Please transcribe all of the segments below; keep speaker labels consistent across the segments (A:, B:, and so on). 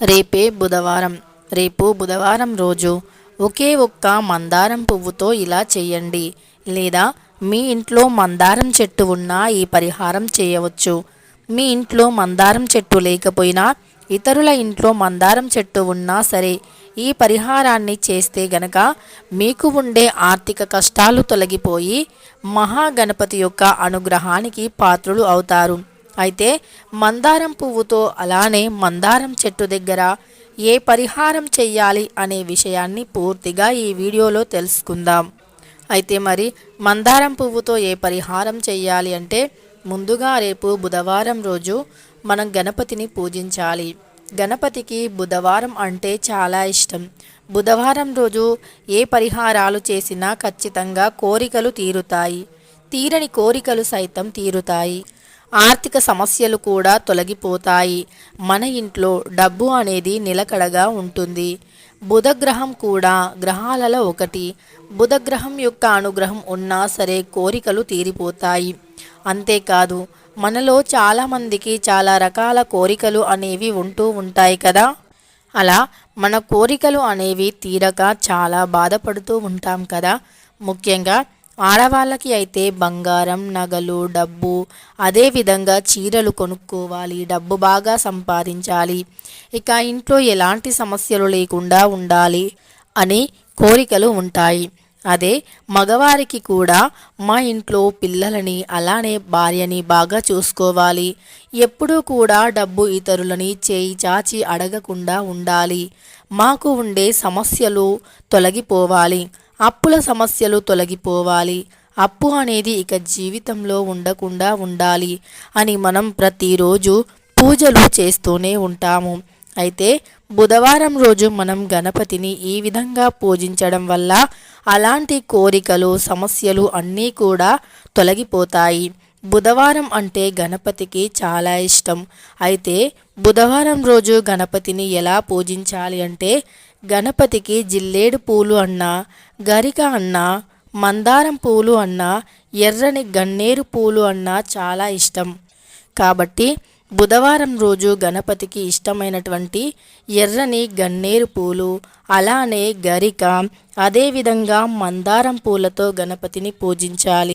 A: రేపే బుధవారం. రేపు బుధవారం రోజు ఒకే ఒక్క మందారం పువ్వుతో ఇలా చేయండి. లేదా మీ ఇంట్లో మందారం చెట్టు ఉన్నా ఈ పరిహారం చేయవచ్చు. మీ ఇంట్లో మందారం చెట్టు లేకపోయినా ఇతరుల ఇంట్లో మందారం చెట్టు ఉన్నా సరే ఈ పరిహారాన్ని చేస్తే గనక మీకు ఉండే ఆర్థిక కష్టాలు తొలగిపోయి మహాగణపతి యొక్క అనుగ్రహానికి పాత్రులు అవుతారు. అయితే మందారం పువ్వుతో అలానే మందారం చెట్టు దగ్గర ఏ పరిహారం చెయ్యాలి అనే విషయాన్ని పూర్తిగా ఈ వీడియోలో తెలుసుకుందాం. అయితే మరి మందారం పువ్వుతో ఏ పరిహారం చెయ్యాలి అంటే ముందుగా రేపు బుధవారం రోజు మనం గణపతిని పూజించాలి. గణపతికి బుధవారం అంటే చాలా ఇష్టం. బుధవారం రోజు ఏ పరిహారాలు చేసినా ఖచ్చితంగా కోరికలు తీరుతాయి. తీరని కోరికలు సైతం తీరుతాయి. ఆర్థిక సమస్యలు కూడా తొలగిపోతాయి. మన ఇంట్లో డబ్బు అనేది నిలకడగా ఉంటుంది. బుధగ్రహం కూడా గ్రహాలలో ఒకటి. బుధగ్రహం యొక్క అనుగ్రహం ఉన్నా సరే కోరికలు తీరిపోతాయి. అంతేకాదు మనలో చాలామందికి చాలా రకాల కోరికలు అనేవి ఉంటూ ఉంటాయి కదా? అలా మన కోరికలు అనేవి తీరక చాలా బాధపడుతూ ఉంటాం కదా? ముఖ్యంగా ఆడవాళ్ళకి అయితే బంగారం నగలు డబ్బు అదేవిధంగా చీరలు కొనుక్కోవాలి డబ్బు బాగా సంపాదించాలి. ఇక ఇంట్లో ఎలాంటి సమస్యలు లేకుండా ఉండాలి అని కోరికలు ఉంటాయి. అదే మగవారికి కూడా మా ఇంట్లో పిల్లలని అలానే భార్యని బాగా చూసుకోవాలి. ఎప్పుడూ కూడా డబ్బు ఇతరులని చేయి చాచి అడగకుండా ఉండాలి. మాకు ఉండే సమస్యలు తొలగిపోవాలి. అప్పుల సమస్యలు తొలగిపోవాలి. అప్పు అనేది ఇక జీవితంలో ఉండకుండా ఉండాలి అని మనం ప్రతిరోజు పూజలు చేస్తూనే ఉంటాము. అయితే బుధవారం రోజు మనం గణపతిని ఈ విధంగా పూజించడం వల్ల అలాంటి కోరికలు సమస్యలు అన్నీ కూడా తొలగిపోతాయి. బుధవారం అంటే గణపతికి చాలా ఇష్టం. అయితే బుధవారం రోజు గణపతిని ఎలా పూజించాలి అంటే గణపతికి జిల్లేడు పూలు అన్నా గరిక అన్నా మందారం పూలు అన్నా ఎర్రని గన్నేరు పూలు అన్నా చాలా ఇష్టం. కాబట్టి బుధవారం రోజు గణపతికి ఇష్టమైనటువంటి ఎర్రని గన్నేరు పూలు అలానే గరిక అదేవిధంగా మందారం పూలతో గణపతిని పూజించాలి.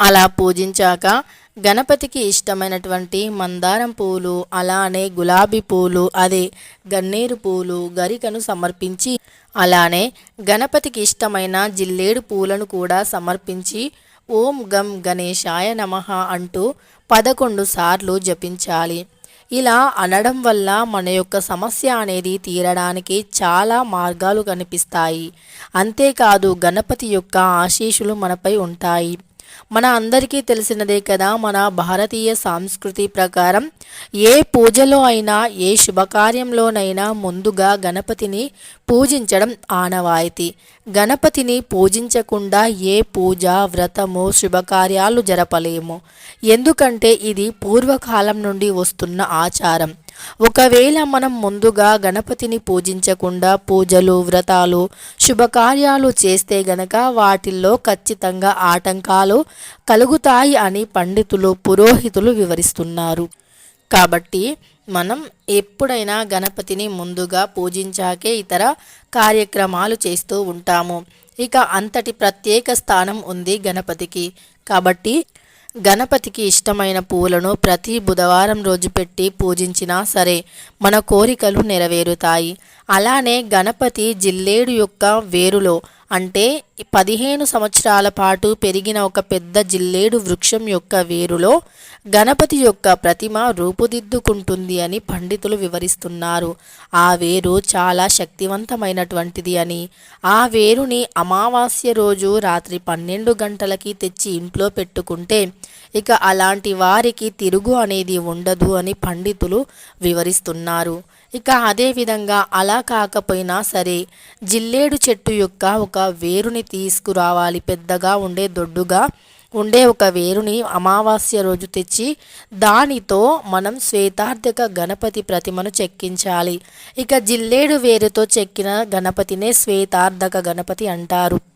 A: అలా పూజించాక గణపతికి ఇష్టమైనటువంటి మందారం పూలు అలానే గులాబీ పూలు అదే గన్నేరు పూలు గరికను సమర్పించి అలానే గణపతికి ఇష్టమైన జిల్లేడు పూలను కూడా సమర్పించి ఓం గం గణేశాయ నమ అంటూ పదకొండు సార్లు జపించాలి. ఇలా అనడం వల్ల మన యొక్క సమస్య అనేది తీరడానికి చాలా మార్గాలు కనిపిస్తాయి. అంతేకాదు గణపతి యొక్క ఆశీషులు మనపై ఉంటాయి. మన అందరికీ తెలిసినదే కదా మన భారతీయ సంస్కృతి ప్రకారం ఏ పూజలో అయినా ఏ శుభకార్యంలోనైనా ముందుగా గణపతిని పూజించడం ఆనవాయితీ. గణపతిని పూజించకుండా ఏ పూజ వ్రతము శుభకార్యాలు జరపలేము. ఎందుకంటే ఇది పూర్వకాలం నుండి వస్తున్న ఆచారం. ఒకవేళ మనం ముందుగా గణపతిని పూజించకుండా పూజలు వ్రతాలు శుభకార్యాలు చేస్తే గనక వాటిల్లో ఖచ్చితంగా ఆటంకాలు కలుగుతాయి అని పండితులు పురోహితులు వివరిస్తున్నారు. కాబట్టి మనం ఎప్పుడైనా గణపతిని ముందుగా పూజించాకే ఇతర కార్యక్రమాలు చేస్తూ ఉంటాము. ఇక అంతటి ప్రత్యేక స్థానం ఉంది గణపతికి. కాబట్టి గణపతికి ఇష్టమైన పూలను ప్రతి బుధవారం రోజు పెట్టి పూజించినా సరే మన కోరికలు నెరవేరుతాయి. అలానే గణపతి జిల్లేడు యొక్క వేరులో అంటే పదిహేను సంవత్సరాల పాటు పెరిగిన ఒక పెద్ద జిల్లేడు వృక్షం యొక్క వేరులో గణపతి యొక్క ప్రతిమ రూపుదిద్దుకుంటుంది అని పండితులు వివరిస్తున్నారు. ఆ వేరు చాలా శక్తివంతమైనటువంటిది అని. ఆ వేరుని అమావాస్య రోజు రాత్రి పన్నెండు గంటలకి తెచ్చి ఇంట్లో పెట్టుకుంటే ఇక అలాంటి వారికి తిరుగు అనేది ఉండదు అని పండితులు వివరిస్తున్నారు. ఇక అదేవిధంగా అలా కాకపోయినా సరే జిల్లేడు చెట్టు యొక్క ఒక వేరుని తీసుకురావాలి. పెద్దగా ఉండే దొడ్డుగా ఉండే ఒక వేరుని అమావాస్య రోజు తెచ్చి దానితో మనం శ్వేతార్థక గణపతి ప్రతిమను చెక్కించాలి. ఇక జిల్లేడు వేరుతో చెక్కిన గణపతినే శ్వేతార్థక గణపతి అంటారు.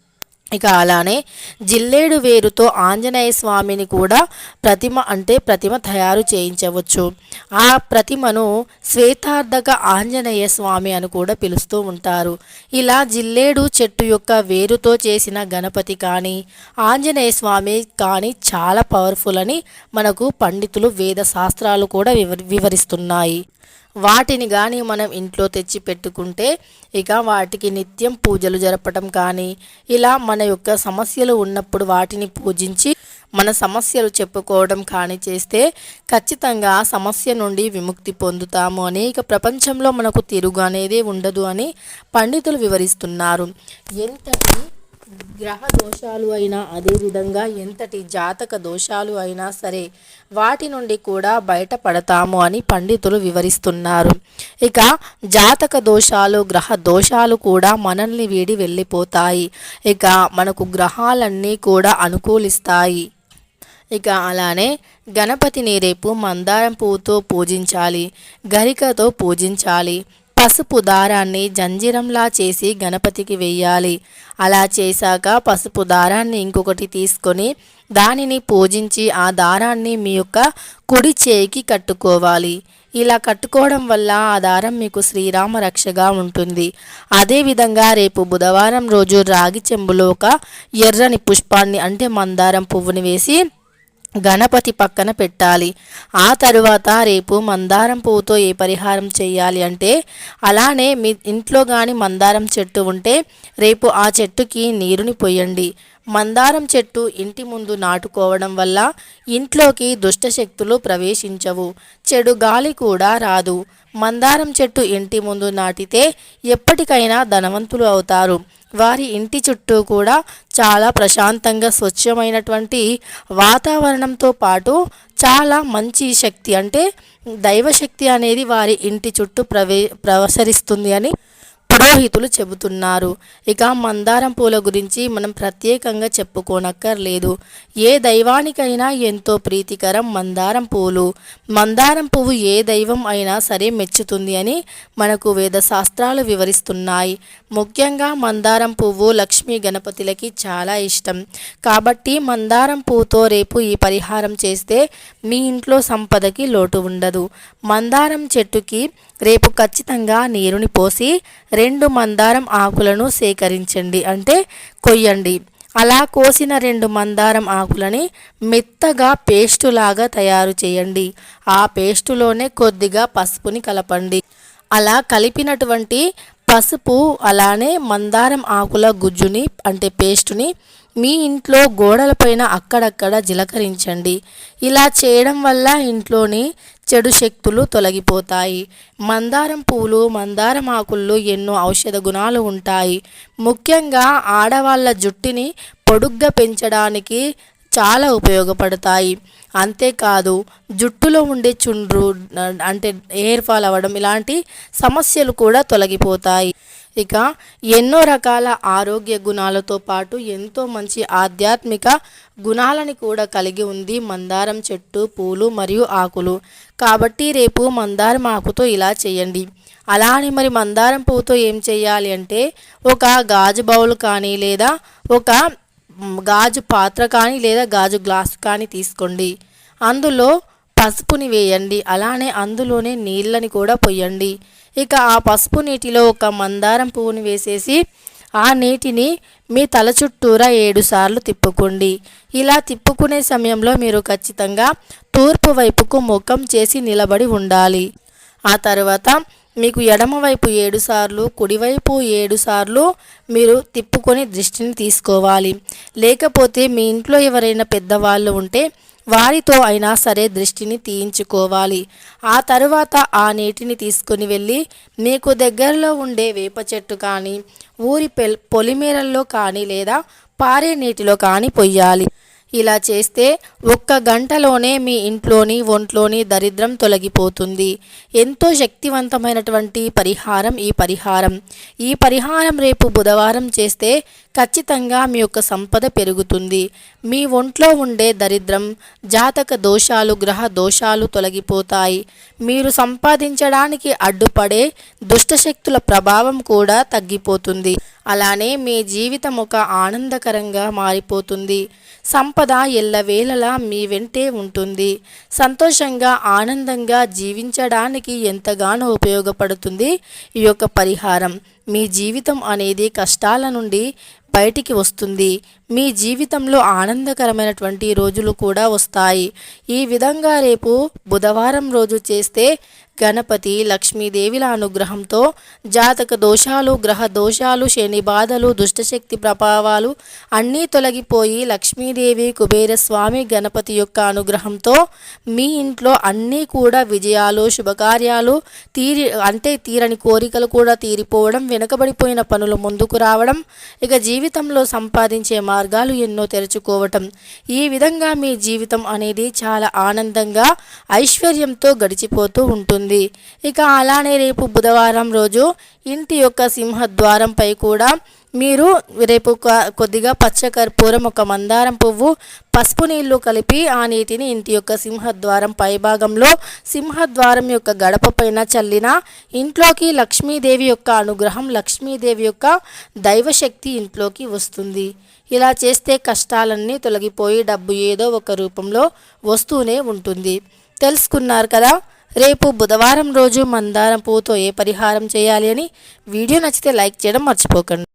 A: ఇక అలానే జిల్లేడు వేరుతో ఆంజనేయ స్వామిని కూడా ప్రతిమ అంటే ప్రతిమ తయారు చేయించవచ్చు. ఆ ప్రతిమను శ్వేతార్ధక ఆంజనేయ స్వామి అని కూడా పిలుస్తూ ఉంటారు. ఇలా జిల్లేడు చెట్టు యొక్క వేరుతో చేసిన గణపతి కానీ ఆంజనేయ స్వామి కానీ చాలా పవర్ఫుల్ అని మనకు పండితులు వేద శాస్త్రాలు కూడా వివరి వివరిస్తున్నాయి. వాటిని కానీ మనం ఇంట్లో తెచ్చి పెట్టుకుంటే ఇక వాటికి నిత్యం పూజలు జరపటం కానీ ఇలా మన యొక్క సమస్యలు ఉన్నప్పుడు వాటిని పూజించి మన సమస్యలు చెప్పుకోవడం కానీ చేస్తే ఖచ్చితంగా ఆ సమస్య నుండి విముక్తి పొందుతాము అని ఇక ప్రపంచంలో మనకు తిరుగు అనేది ఉండదు అని పండితులు వివరిస్తున్నారు. ఎంతటి గ్రహ దోషాలు అయినా అదేవిధంగా ఎంతటి జాతక దోషాలు అయినా సరే వాటి నుండి కూడా బయటపడతాము అని పండితులు వివరిస్తున్నారు. ఇక జాతక దోషాలు గ్రహ దోషాలు కూడా మనల్ని వీడి వెళ్ళిపోతాయి. ఇక మనకు గ్రహాలన్నీ కూడా అనుకూలిస్తాయి. ఇక అలానే గణపతిని రేపు మందారం పువ్వుతో పూజించాలి గరికతో పూజించాలి పసుపు దారాన్ని జంజీరంలా చేసి గణపతికి వెయ్యాలి అలా చేశాక పసుపు దారాన్ని ఇంకొకటి తీసుకొని దానిని పూజించి ఆ దారాన్ని మీ యొక్క కుడి చేయికి కట్టుకోవాలి. ఇలా కట్టుకోవడం వల్ల ఆ దారం మీకు శ్రీరామ రక్షగా ఉంటుంది. అదేవిధంగా రేపు బుధవారం రోజు రాగి చెంబులో ఒక ఎర్రని పుష్పాన్ని అంటే మందారం పువ్వుని వేసి గణపతి పక్కన పెట్టాలి. ఆ తరువాత రేపు మందారం పువ్వుతో ఏ పరిహారం చేయాలి అంటే అలానే మీ ఇంట్లో కానీ మందారం చెట్టు ఉంటే రేపు ఆ చెట్టుకి నీరుని పోయండి. మందారం చెట్టు ఇంటి ముందు నాటుకోవడం వల్ల ఇంట్లోకి దుష్టశక్తులు ప్రవేశించవు. చెడు గాలి కూడా రాదు. మందారం చెట్టు ఇంటి ముందు నాటితే ఎప్పటికైనా ధనవంతులు అవుతారు. వారి ఇంటి చుట్టూ కూడా చాలా ప్రశాంతంగా స్వచ్ఛమైనటువంటి వాతావరణంతో పాటు చాలా మంచి శక్తి అంటే దైవశక్తి అనేది వారి ఇంటి చుట్టూ ప్రవే ప్రసరిస్తుంది అని పురోహితులు చెబుతున్నారు. ఇక మందారం పూల గురించి మనం ప్రత్యేకంగా చెప్పుకోనక్కర్లేదు. ఏ దైవానికైనా ఎంతో ప్రీతికరం మందారం పూలు. మందారం పువ్వు ఏ దైవం అయినా సరే మెచ్చుతుంది అని మనకు వేద శాస్త్రాలు వివరిస్తున్నాయి. ముఖ్యంగా మందారం పువ్వు లక్ష్మీ గణపతులకి చాలా ఇష్టం. కాబట్టి మందారం పువ్వుతో రేపు ఈ పరిహారం చేస్తే మీ ఇంట్లో సంపదకి లోటు ఉండదు. మందారం చెట్టుకి రేపు ఖచ్చితంగా నీరుని పోసి రెండు రెండు మందారం ఆకులను సేకరించండి. అంటే కొయ్యండి. అలా కోసిన రెండు మందారం ఆకులని మెత్తగా పేస్టు లాగా తయారు చేయండి. ఆ పేస్టులోనే కొద్దిగా పసుపుని కలపండి. అలా కలిపినటువంటి పసుపు అలానే మందారం ఆకుల గుజ్జుని అంటే పేస్టుని మీ ఇంట్లో గోడలపైన అక్కడక్కడ జీలకరించండి. ఇలా చేయడం వల్ల ఇంట్లోని చెడు శక్తులు తొలగిపోతాయి. మందారం పువ్వులు మందారం ఆకుల్లో ఎన్నో ఔషధ గుణాలు ఉంటాయి. ముఖ్యంగా ఆడవాళ్ళ జుట్టుని పొడుగ్గా పెంచడానికి చాలా ఉపయోగపడతాయి. అంతేకాదు జుట్టులో ఉండే చుండ్రు అంటే హెయిర్ ఫాల్ అవ్వడం ఇలాంటి సమస్యలు కూడా తొలగిపోతాయి. ఇక ఎన్నో రకాల ఆరోగ్య గుణాలతో పాటు ఎంతో మంచి ఆధ్యాత్మిక గుణాలని కూడా కలిగి ఉంది మందారం చెట్టు పూలు మరియు ఆకులు. కాబట్టి రేపు మందారం ఆకుతో ఇలా చేయండి. అలా అని మరి మందారం పువ్వుతో ఏం చేయాలి అంటే ఒక గాజు బౌల్ కానీ లేదా ఒక గాజు పాత్ర కానీ లేదా గాజు గ్లాస్ కానీ తీసుకోండి. అందులో పసుపుని వేయండి. అలానే అందులోనే నీళ్ళని కూడా పొయ్యండి ఇక ఆ పసుపు నీటిలో ఒక మందారం పువ్వుని వేసేసి ఆ నీటిని మీ తల చుట్టూరా ఏడు సార్లు తిప్పుకోండి. ఇలా తిప్పుకునే సమయంలో మీరు ఖచ్చితంగా తూర్పు వైపుకు ముఖం చేసి నిలబడి ఉండాలి. ఆ తర్వాత మీకు ఎడమవైపు ఏడు సార్లు కుడివైపు ఏడు సార్లు మీరు తిప్పుకొని దృష్టిని తీసుకోవాలి. లేకపోతే మీ ఇంట్లో ఎవరైనా పెద్దవాళ్ళు ఉంటే వారితో అయినా సరే దృష్టిని తీయించుకోవాలి. ఆ తరువాత ఆ నీటిని తీసుకొని వెళ్ళి మీకు దగ్గరలో ఉండే వేప చెట్టు కానీ ఊరి పెల్ పొలిమేరల్లో కానీ లేదా పారే నీటిలో కానీ పొయ్యాలి. ఇలా చేస్తే ఒక్క గంటలోనే మీ ఇంట్లోని ఒంట్లోని దరిద్రం తొలగిపోతుంది. ఎంతో శక్తివంతమైనటువంటి పరిహారం ఈ పరిహారం. ఈ పరిహారం రేపు బుధవారం చేస్తే ఖచ్చితంగా మీ యొక్క సంపద పెరుగుతుంది. మీ ఒంట్లో ఉండే దరిద్రం జాతక దోషాలు గ్రహ దోషాలు తొలగిపోతాయి. మీరు సంపాదించడానికి అడ్డుపడే దుష్టశక్తుల ప్రభావం కూడా తగ్గిపోతుంది. అలానే మీ జీవితం ఒక ఆనందకరంగా మారిపోతుంది. సంపద ఎల్లవేళలా మీ వెంటే ఉంటుంది. సంతోషంగా ఆనందంగా జీవించడానికి ఎంతగానో ఉపయోగపడుతుంది ఈ యొక్క పరిహారం. మీ జీవితం అనేది కష్టాల నుండి బయటికి వస్తుంది. మీ జీవితంలో ఆనందకరమైనటువంటి రోజులు కూడా వస్తాయి. ఈ విధంగా రేపు బుధవారం రోజు చేస్తే గణపతి లక్ష్మీదేవిల అనుగ్రహంతో జాతక దోషాలు గ్రహ దోషాలు శని బాధలు దుష్టశక్తి ప్రభావాలు అన్నీ తొలగిపోయి లక్ష్మీదేవి కుబేరస్వామి గణపతి యొక్క అనుగ్రహంతో మీ ఇంట్లో అన్నీ కూడా విజయాలు శుభకార్యాలు తీరి అంటే తీరని కోరికలు కూడా తీరిపోవడం వెనుకబడిపోయిన పనులు ముందుకు రావడం ఇక జీవితంలో సంపాదించే మార్గాలు ఎన్నో తెరుచుకోవటం. ఈ విధంగా మీ జీవితం అనేది చాలా ఆనందంగా ఐశ్వర్యంతో గడిచిపోతూ ఉంటుంది. ఇక అలానే రేపు బుధవారం రోజు ఇంటి యొక్క సింహద్వారంపై కూడా మీరు రేపు కొద్దిగా పచ్చ కర్పూరం ఒక మందారం పువ్వు పసుపు నీళ్ళు కలిపి ఆ నీటిని ఇంటి యొక్క సింహద్వారం పైభాగంలో సింహద్వారం యొక్క గడప పైన చల్లిన ఇంట్లోకి లక్ష్మీదేవి యొక్క అనుగ్రహం లక్ష్మీదేవి యొక్క దైవశక్తి ఇంట్లోకి వస్తుంది. ఇలా చేస్తే కష్టాలన్నీ తొలగిపోయి డబ్బు ఏదో ఒక రూపంలో వస్తూనే ఉంటుంది. తెలుసుకున్నారు కదా? రేపు బుధవారం రోజు మందారం పువ్వుతో ఏ పరిహారం చేయాలి అని వీడియో నచ్చితే లైక్ చేయడం మర్చిపోకండి.